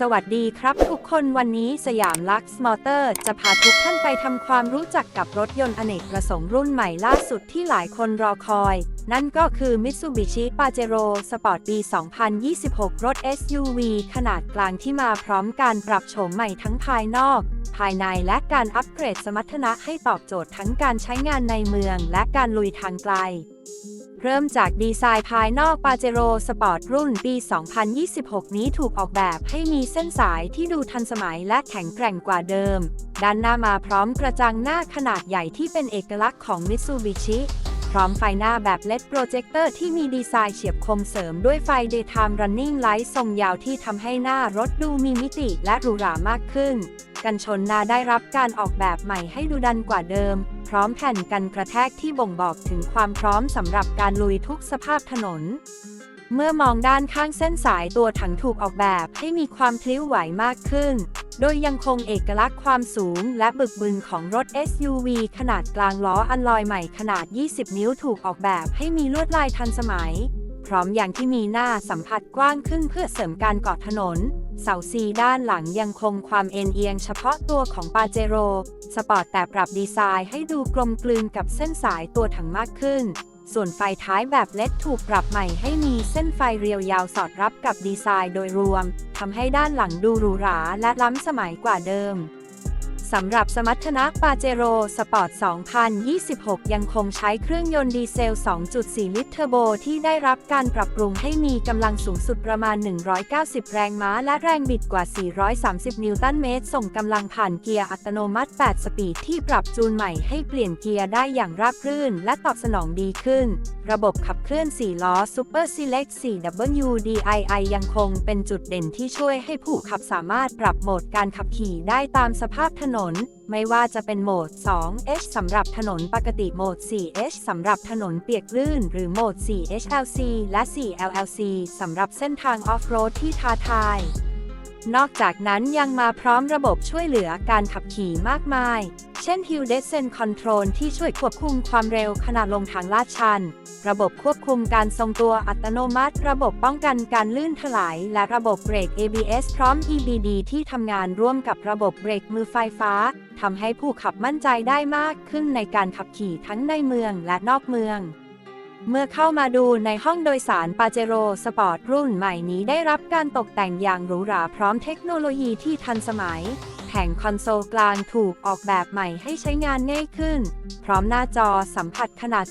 สวัสดีครับทุกคนวันนี้สยามลักซ์มอเตอร์ จะพาทุกท่านไปทำความรู้จักกับรถยนต์อเนกประสงค์รุ่นใหม่ล่าสุดที่หลายคนรอคอย นั่นก็คือ Mitsubishi Pajero Sport ปี 2026 รถ SUV ขนาดกลางที่มาพร้อมการปรับโฉมใหม่ทั้งภายนอก ภายในและการอัปเกรดสมรรถนะให้ตอบโจทย์ทั้งการใช้งานในเมืองและการลุยทางไกล เริ่มจากดีไซน์ภายนอกปาเจโร่สปอร์ตรุ่นปี 2026 นี้ถูกออกแบบให้มีเส้นสายที่ดูทันสมัยและแข็งแกร่งกว่าเดิม ด้านหน้ามาพร้อมกระจังหน้าขนาดใหญ่ที่เป็นเอกลักษณ์ของ Mitsubishi พร้อมไฟหน้าแบบ LED โปรเจคเตอร์ที่มีดีไซน์เฉียบคมเสริมด้วยไฟ Daytime Running Light ทรงยาวที่ทำให้หน้ารถดูมีมิติและหรูหรามากขึ้น กันชนหน้าได้รับการออกแบบใหม่ให้ดูดันกว่าเดิม พร้อมแผ่นกันกระแทกที่บ่งบอกถึงความพร้อมสำหรับการลุยทุกสภาพถนน เมื่อมองด้านข้างเส้นสายตัวถังถูกออกแบบให้มีความพลิ้วไหวมากขึ้น โดยยังคงเอกลักษณ์ความสูงและบึกบึนของรถ SUV ขนาดกลางล้ออันลอยใหม่ขนาด 20 นิ้วถูกออกแบบให้มีลวดลายทันสมัย พร้อมอย่างที่มีหน้าสัมผัสกว้างขึ้นเพื่อเสริมการเกาะถนน เสาซีด้านหลังยังคงความเอ็นเอียงเฉพาะตัวของปาเจโรสปอร์ตแต่ปรับดีไซน์ให้ดูกลมกลืนกับเส้นสายตัวถังมากขึ้น ส่วนไฟท้ายแบบเล็ดถูกปรับใหม่ให้มีเส้นไฟเรียวยาวสอดรับกับดีไซน์โดยรวมทำให้ด้านหลังดูหรูหราและล้ำสมัยกว่าเดิม สำหรับสมรรถนะปาเจโร่สปอร์ต 2026 ยังคงใช้เครื่องยนต์ดีเซล 2.4 ลิตรเทอร์โบที่ได้รับการปรับปรุงให้มีกำลังสูงสุดประมาณ 190 แรงม้าและแรงบิดกว่า 430 นิวตันเมตร ส่งกำลังผ่านเกียร์อัตโนมัติ 8 สปีดที่ปรับจูนใหม่ให้เปลี่ยนเกียร์ได้อย่างราบรื่น และตอบสนองดีขึ้น ระบบขับเคลื่อน 4 ล้อ Super Select 4WDII ยังคงเป็นจุดเด่นที่ช่วยให้ผู้ขับสามารถปรับโหมดการขับขี่ได้ตามสภาพถนนไม่ว่าจะเป็นโหมด 2H สำหรับถนนปกติโหมด 4H สำหรับถนนเปียกลื่น หรือโหมด 4HLC และ 4LLC สำหรับเส้นทางออฟโรดที่ท้าทาย นอกจากนั้นยังมาพร้อมระบบช่วยเหลือการขับขี่มากมาย เช่น Hill Descent Control ที่ช่วยควบคุมความเร็วขณะลงทางลาดชัน ระบบควบคุมการทรงตัวอัตโนมัติ ระบบป้องกันการลื่นถลาย และระบบเบรก ABS พร้อม EBD ที่ทำงานร่วมกับระบบเบรกมือไฟฟ้าทำให้ผู้ขับมั่นใจได้มากขึ้นในการขับขี่ทั้งในเมืองและนอกเมือง เมื่อเข้ามาดูในห้องโดยสารปาเจโร่สปอร์ตรุ่นใหม่นี้ได้รับการตกแต่งอย่างหรูหราพร้อมเทคโนโลยีที่ทันสมัย แผงคอนโซลกลางถูกออกแบบใหม่ให้ใช้งานง่ายขึ้น พร้อมหน้าจอสัมผัสขนาด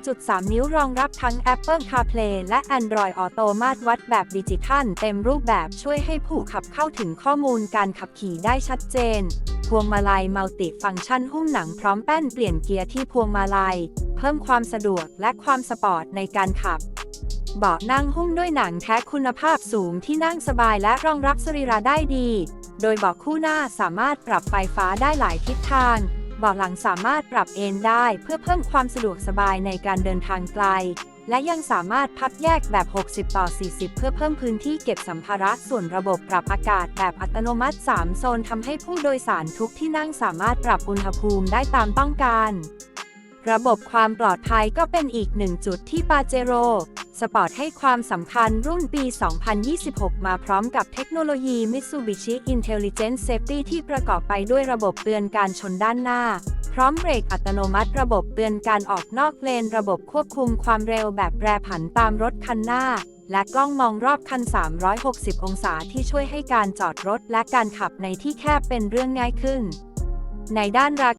12.3 นิ้วรองรับทั้ง Apple CarPlay และ Android Auto มาตรวัดแบบดิจิทัลเต็มรูปแบบช่วยให้ผู้ขับเข้าถึงข้อมูลการขับขี่ได้ชัดเจน พวงมาลัยมัลติฟังก์ชันหุ้มหนังพร้อมแป้นเปลี่ยนเกียร์ที่พวงมาลัย เพิ่มความสะดวกและความสปอร์ตในการขับ เบาะนั่งหุ้มด้วยหนังแท้คุณภาพสูงที่นั่งสบายและรองรับสรีระได้ดี โดยเบาะคู่หน้าสามารถปรับไฟฟ้าได้หลายทิศทางเบาะหลังสามารถปรับเอนได้เพื่อเพิ่มความสะดวกสบายในการเดินทางไกล และยังสามารถพับแยกแบบ 60 ต่อ 40 เพื่อเพิ่มพื้นที่เก็บสัมภาระส่วนระบบปรับอากาศแบบอัตโนมัติ 3 โซนทำให้ผู้โดยสารทุกที่นั่งสามารถปรับอุณหภูมิได้ตามต้องการระบบความปลอดภัยก็เป็นอีกหนึ่งจุดที่ปาเจโร่สปอร์ตให้ความสำคัญรุ่นปี 2026 มาพร้อมกับเทคโนโลยี Mitsubishi Intelligent Safety ที่ประกอบไปด้วยระบบเตือนการชนด้านหน้า ร้อมเบรกอัตโนมัติระบบเตือนการออกนอกเลนระบบควบคุมความเร็วแบบแปรผันตามรถคันหน้า และกล้องมองรอบคัน 360 องศาที่ช่วยให้การจอดรถและการขับในที่แคบเป็นเรื่องง่ายขึ้น ในด้านรา